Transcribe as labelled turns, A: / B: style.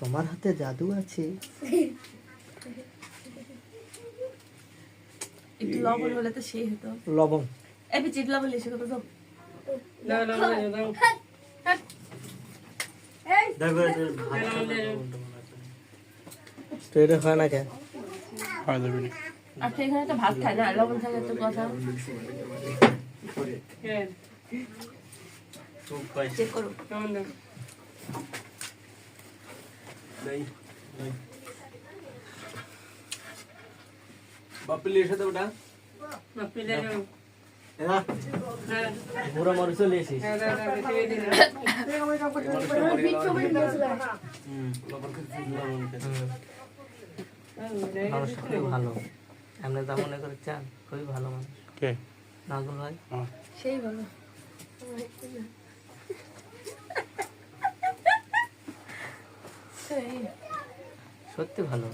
A: তোমার হাতে জাদু আছে?
B: একটু লবণ হলে তো সেই হতো।
A: লবণ।
B: এই কত দাও
C: দাও
D: দেখো।
A: তো এটা না কেন?
E: হয় না
B: আর তো ভাত খায় না লবণ থাকলে তো কথা।
C: হ্যাঁ।
B: চেক করো
D: বাপলি এসে দাও ওটা
C: হ্যাঁ।
D: পুরো মরে চলে এসেছিস।
C: হ্যাঁ
A: ভালো। এমনি মনে করে চান খুবই ভালো মানুষ। নাজুল ভাই?
E: হ্যাঁ
B: সেই ভালো।
A: সত্যি ভালো।